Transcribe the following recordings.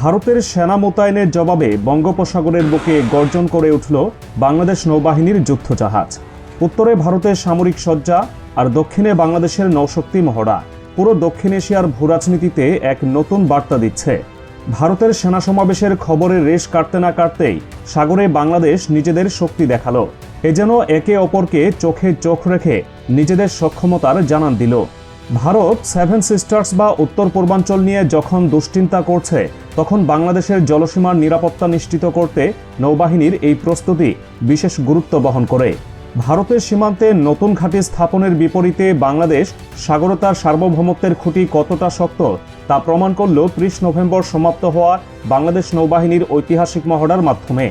ভারতের সেনা মোতায়েনের জবাবে বঙ্গোপসাগরের বুকে গর্জন করে উঠল বাংলাদেশ নৌবাহিনীর যুদ্ধজাহাজ। উত্তরে ভারতের সামরিক সজ্জা আর দক্ষিণে বাংলাদেশের নৌশক্তি মহড়া। পুরো দক্ষিণ এশিয়ার ভূরাজনীতিতে এক নতুন বার্তা দিচ্ছে। ভারতের সেনা সমাবেশের খবরের রেশ কাটতে না কাটতেই সাগরে বাংলাদেশ নিজেদের শক্তি দেখাল। এ যেন একে অপরকে চোখে চোখ রেখে নিজেদের সক্ষমতার জানান দিল। ভারত সেভেন সিস্টার্স বা উত্তর পূর্বাঞ্চল নিয়ে যখন দুশ্চিন্তা করছে, তখন বাংলাদেশের জলসীমার নিরাপত্তা নিশ্চিত করতে নৌবাহিনীর এই প্রস্তুতি বিশেষ গুরুত্ব বহন করে। ভারতের সীমান্তে নতুন ঘাঁটি স্থাপনের বিপরীতে বাংলাদেশ সাগরতার সার্বভৌমত্বের খুঁটি কতটা শক্ত তা প্রমাণ করল ত্রিশ নভেম্বর সমাপ্ত হওয়া বাংলাদেশ নৌবাহিনীর ঐতিহাসিক মহড়ার মাধ্যমে।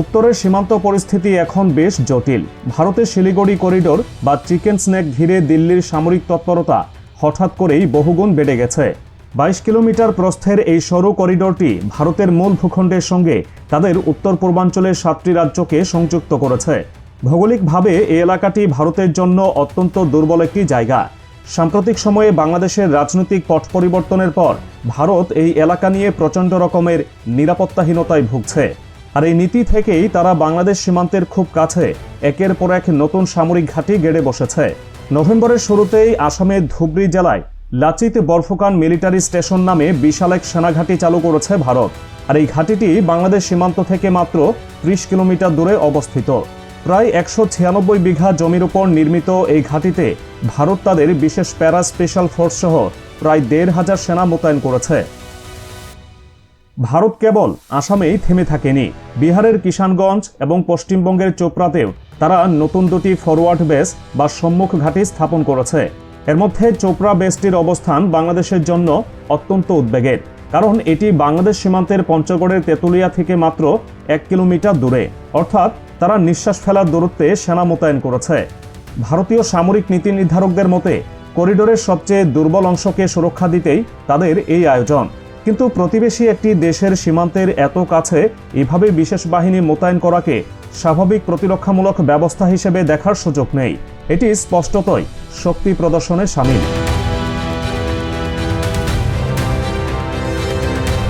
উত্তরের সীমান্ত পরিস্থিতি এখন বেশ জটিল। ভারতের শিলিগুড়ি করিডোর বা চিকেন স্নেক ঘিরে দিল্লির সামরিক তৎপরতা হঠাৎ করেই বহুগুণ বেড়ে গেছে। বাইশ কিলোমিটার প্রস্থের এই সরু করিডোরটি ভারতের মূল ভূখণ্ডের সঙ্গে তাদের উত্তর পূর্বাঞ্চলের সাতটি রাজ্যকে সংযুক্ত করেছে। ভৌগোলিকভাবে এই এলাকাটি ভারতের জন্য অত্যন্ত দুর্বল একটি জায়গা। সাম্প্রতিক সময়ে বাংলাদেশের রাজনৈতিক পট পরিবর্তনের পর ভারত এই এলাকা নিয়ে প্রচণ্ড রকমের নিরাপত্তাহীনতায় ভুগছে। আর এই নীতি থেকেই তারা বাংলাদেশ সীমান্তের খুব কাছে। একের পর এক নতুন সামরিক ঘাঁটি গেড়ে বসেছে। নভেম্বরের শুরুতেই আসামের ধুবড়ি জেলায় লাচিত বরফুকান মিলিটারি স্টেশন নামে বিশাল এক সেনাঘাঁটি চালু করেছে ভারত। আর এই ঘাঁটিটি বাংলাদেশ সীমান্ত থেকে মাত্র ত্রিশ কিলোমিটার দূরে অবস্থিত। প্রায় একশো ছিয়ানব্বই বিঘা জমির উপর নির্মিত এই ঘাঁটিতে ভারত তাদের বিশেষ প্যারা স্পেশাল ফোর্স সহ প্রায় দেড় হাজার সেনা মোতায়েন করেছে। ভারত কেবল আসামেই থেমে থাকেনি। বিহারের কিষানগঞ্জ এবং পশ্চিমবঙ্গের চোপড়াতেও তারা নতুন দুটি ফরওয়ার্ড বেস বা সম্মুখ ঘাঁটি স্থাপন করেছে। এর মধ্যে চোপড়া বেসটির অবস্থান বাংলাদেশের জন্য অত্যন্ত উদ্বেগের, কারণ এটি বাংলাদেশ সীমান্তের পঞ্চগড়ের তেঁতুলিয়া থেকে মাত্র এক কিলোমিটার দূরে। অর্থাৎ তারা নিঃশ্বাস ফেলার দূরত্বে সেনা মোতায়েন করেছে। ভারতীয় সামরিক নীতি নির্ধারকদের মতে, করিডোরের সবচেয়ে দুর্বল অংশকে সুরক্ষা দিতেই তাদের এই আয়োজন। কিন্তু প্রতিবেশী একটি দেশের সীমান্তের এত কাছে এভাবে বিশেষ বাহিনী মোতায়েন করাকে স্বাভাবিক প্রতিরক্ষামূলক ব্যবস্থা হিসেবে দেখার সুযোগ নেই। এটি স্পষ্টতই শক্তি প্রদর্শনে সামিল।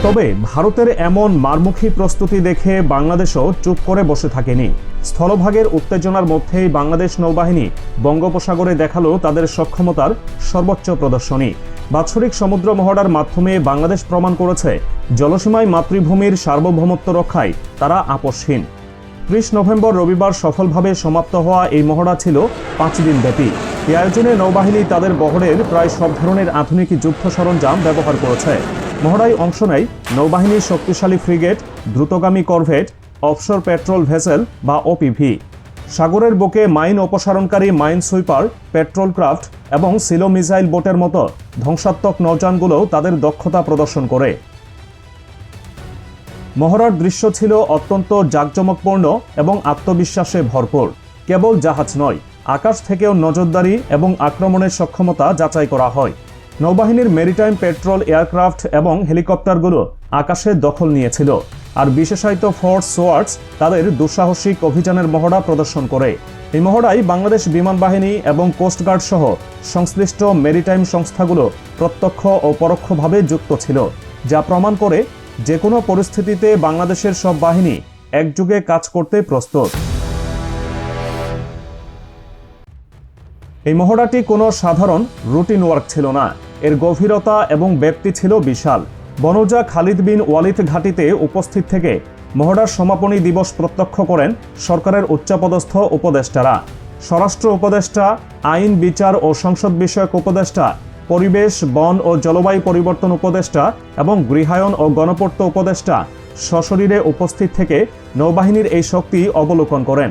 তবে ভারতের এমন মারমুখী প্রস্তুতি দেখে বাংলাদেশও চুপ করে বসে থাকেনি। স্থলভাগের উত্তেজনার মধ্যেই বাংলাদেশ নৌবাহিনী বঙ্গোপসাগরে দেখাল তাদের সক্ষমতার সর্বোচ্চ প্রদর্শনী। বাৎসরিক সমুদ্র মহড়ার মাধ্যমে বাংলাদেশ প্রমাণ করেছে, জলসীমায় মাতৃভূমির সার্বভৌমত্ব রক্ষায় তারা আপসহীন ত্রিশ নভেম্বর রবিবার সফলভাবে সমাপ্ত হওয়া এই মহড়া ছিল পাঁচ দিন ব্যাপী। এই আয়োজনে নৌবাহিনী তাদের বহরের প্রায় সব ধরনের আধুনিক যুদ্ধ সরঞ্জাম ব্যবহার করেছে। মহড়ায় অংশ নেয় নৌবাহিনীর শক্তিশালী ফ্রিগেট, দ্রুতগামী করভেট, অফশোর পেট্রোল ভেসেল বা ওপিভি। সাগরের বুকে মাইন অপসারণকারী মাইন সুইপার, পেট্রোল ক্রাফট এবং সিলো মিসাইল বোটের মতো ধ্বংসাত্মক নৌযানগুলো তাদের দক্ষতা প্রদর্শন করে। মহড়ার দৃশ্য ছিল অত্যন্ত জাঁকজমকপূর্ণ এবং আত্মবিশ্বাসে ভরপুর। কেবল জাহাজ নয়, আকাশ থেকেও নজরদারি এবং আক্রমণের সক্ষমতা যাচাই করা হয়। নৌবাহিনীর মেরিটাইম পেট্রোল, এয়ারক্রাফট এবং হেলিকপ্টারগুলো আকাশে দখল নিয়েছিল। আর বিশেষায়িত ফোর্স সোয়ার্ডস তাদের দুঃসাহসিক অভিযানের মহড়া প্রদর্শন করে। এই মহড়ায় বাংলাদেশ বিমান বাহিনী এবং কোস্টগার্ড সহ সংশ্লিষ্ট মেরিটাইম সংস্থাগুলো প্রত্যক্ষ ও পরোক্ষভাবে যুক্ত ছিল, যা প্রমাণ করে যে কোনো পরিস্থিতিতে বাংলাদেশের সব বাহিনী একযুগে কাজ করতে প্রস্তুত। এই মহড়াটি কোনো সাধারণ রুটিন ওয়ার্ক ছিল না। এর গভীরতা এবং ব্যাপ্তি ছিল বিশাল। বনজা খালিদ বিন ওয়ালিদ ঘাটিতে উপস্থিত থেকে মহড়ার সমাপনী দিবস প্রত্যক্ষ করেন সরকারের উচ্চপদস্থ উপদেষ্টারা। স্বরাষ্ট্র উপদেষ্টা, আইন, বিচার ও সংসদ বিষয়ক উপদেষ্টা, পরিবেশ, বন ও জলবায়ু পরিবর্তন উপদেষ্টা এবং গৃহায়ন ও গণপূর্ত উপদেষ্টা সশরীরে উপস্থিত থেকে নৌবাহিনীর এই শক্তি অবলোকন করেন।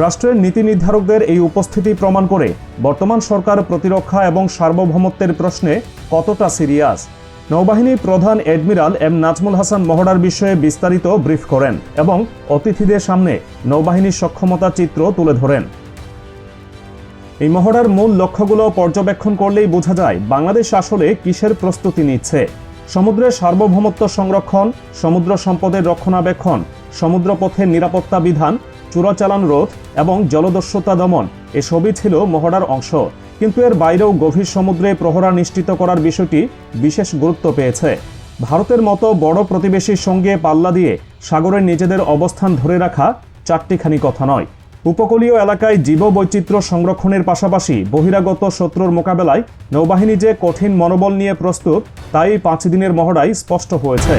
রাষ্ট্রের নীতি নির্ধারকদের এই উপস্থিতি প্রমাণ করে বর্তমান সরকার প্রতিরক্ষা এবং সার্বভৌমত্বের প্রশ্নে কতটা সিরিয়াস। নৌবাহিনী প্রধান অ্যাডমিরাল এম নাজমুল হাসান মহড়ার বিষয়ে বিস্তারিত ব্রিফ করেন এবং অতিথিদের সামনে নৌবাহিনীর সক্ষমতা চিত্র তুলে ধরেন। এই মহড়ার মূল লক্ষ্যগুলো পর্যবেক্ষণ করলেই বোঝা যায় বাংলাদেশ আসলে কিসের প্রস্তুতি নিচ্ছে। সমুদ্রের সার্বভৌমত্ব সংরক্ষণ, সমুদ্র সম্পদের রক্ষণাবেক্ষণ, সমুদ্রপথের নিরাপত্তা বিধান চোরাচালান রোধ এবং জলদস্যুতা দমন, এসবই ছিল মহড়ার অংশ। কিন্তু এর বাইরেও গভীর সমুদ্রে প্রহরা নিশ্চিত করার বিষয়টি বিশেষ গুরুত্ব পেয়েছে। ভারতের মতো বড় প্রতিবেশীর সঙ্গে পাল্লা দিয়ে সাগরের নিজেদের অবস্থান ধরে রাখা চারটিখানি কথা নয়। উপকূলীয় এলাকায় জীববৈচিত্র্য সংরক্ষণের পাশাপাশি বহিরাগত শত্রুর মোকাবেলায় নৌবাহিনী যে কঠিন মনোবল নিয়ে প্রস্তুত, তাই পাঁচ দিনের মহড়ায় স্পষ্ট হয়েছে।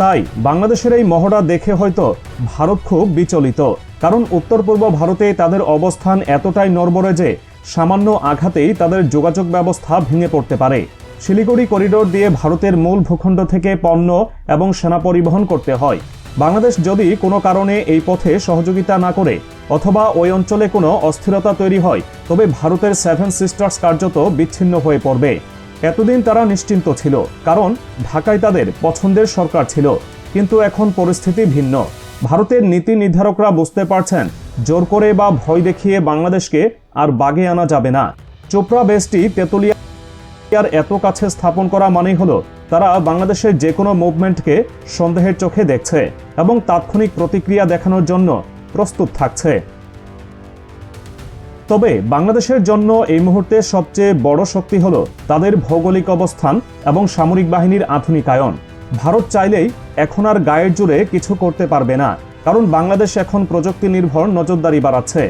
তাই বাংলাদেশের এই মহড়া দেখে হয়তো ভারত খুব বিচলিত। কারণ উত্তর পূর্ব ভারতে তাদের অবস্থান এতটাই নড়বড়ে যে সামান্য আঘাতেই তাদের যোগাযোগ ব্যবস্থা ভেঙে পড়তে পারে। শিলিগুড়ি করিডোর দিয়ে ভারতের মূল ভূখণ্ড থেকে পণ্য এবং সেনা পরিবহন করতে হয়। বাংলাদেশ যদি কোনো কারণে এই পথে সহযোগিতা না করে অথবা ওই অঞ্চলে কোনো অস্থিরতা তৈরি হয়, তবে ভারতের সেভেন সিস্টার্স কার্যত বিচ্ছিন্ন হয়ে পড়বে। এতদিন তারা নিশ্চিন্ত ছিল, কারণ ঢাকায় তাদের পছন্দের সরকার ছিল, কিন্তু এখন পরিস্থিতি ভিন্ন। ভারতের নীতি নির্ধারকরা বুঝতে পারছেন, জোর করে বা ভয় দেখিয়ে বাংলাদেশকে আর বাগে আনা যাবে না। চোপড়া বেসটি তেতুলিয়া আর এত কাছে স্থাপন করা মানেই হলো, তারা বাংলাদেশের যে কোনো মুভমেন্টকে সন্দেহের চোখে দেখছে এবং তাৎক্ষণিক প্রতিক্রিয়া দেখানোর জন্য প্রস্তুত থাকছে। তবে বাংলাদেশের জন্য এই মুহূর্তে সবচেয়ে বড় শক্তি হল তাদের ভৌগোলিক অবস্থান এবং সামরিক বাহিনীর আধুনিকায়ন। ভারত চাইলেই এখন আর গায়ের জুড়ে কিছু করতে পারবে না, কারণ বাংলাদেশ এখন প্রযুক্তি নির্ভর নজরদারি বাড়াচ্ছে।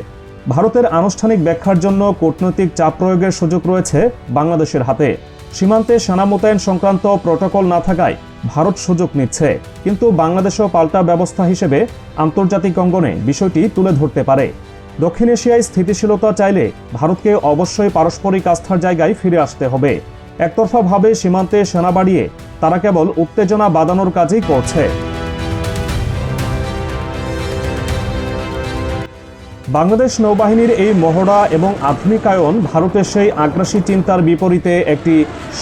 ভারতের আনুষ্ঠানিক ব্যাখ্যার জন্য কূটনৈতিক চাপ প্রয়োগের সুযোগ রয়েছে বাংলাদেশের হাতে। সীমান্তে সেনা মোতায়েন সংক্রান্ত প্রোটোকল না থাকায় ভারত সুযোগ নিচ্ছে, কিন্তু বাংলাদেশও পাল্টা ব্যবস্থা হিসেবে আন্তর্জাতিক অঙ্গনে বিষয়টি তুলে ধরতে পারে। দক্ষিণ এশিয়ায় স্থিতিশীলতা চাইলে ভারতকে অবশ্যই পারস্পরিক আস্থার জায়গায় ফিরে আসতে হবে। একতরফাভাবে সীমান্তে সেনা বাড়িয়ে তারা কেবল উত্তেজনা বাঁধানোর কাজই করছে। বাংলাদেশ নৌবাহিনীর এই মহড়া এবং আধুনিকায়ন ভারতের সেই আগ্রাসী চিন্তার বিপরীতে একটি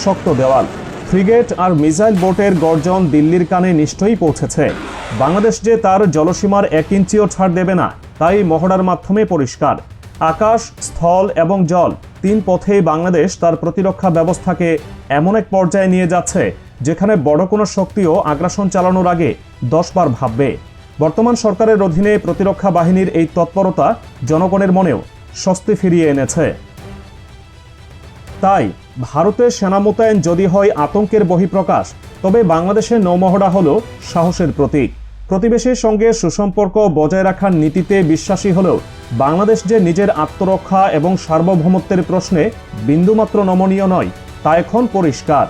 শক্ত দেওয়াল। ফ্রিগেট আর মিসাইল বোটের গর্জন দিল্লির কানে নিশ্চয়ই পৌঁছেছে। বাংলাদেশ যে তার জলসীমার এক ইঞ্চিও ছাড় দেবে না তাই মহড়ার মাধ্যমে পরিষ্কার। আকাশ, স্থল এবং জল, তিন পথেই বাংলাদেশ তার প্রতিরক্ষা ব্যবস্থাকে এমন এক পর্যায়ে নিয়ে যাচ্ছে, যেখানে বড় কোনো শক্তিও আগ্রাসন চালানোর আগে দশবার ভাববে। বর্তমান সরকারের অধীনে প্রতিরক্ষা বাহিনীর এই তৎপরতা জনগণের মনেও স্বস্তি ফিরিয়ে এনেছে। তাই ভারতে সেনা মোতায়েন যদি হয় আতঙ্কের বহিঃপ্রকাশ, তবে বাংলাদেশের নৌমহড়া হল সাহসের প্রতীক। প্রতিবেশীর সঙ্গে সুসম্পর্ক বজায় রাখার নীতিতে বিশ্বাসী হলেও বাংলাদেশ যে নিজের আত্মরক্ষা এবং সার্বভৌমত্বের প্রশ্নে বিন্দুমাত্র নমনীয় নয়, তা এখন পরিষ্কার।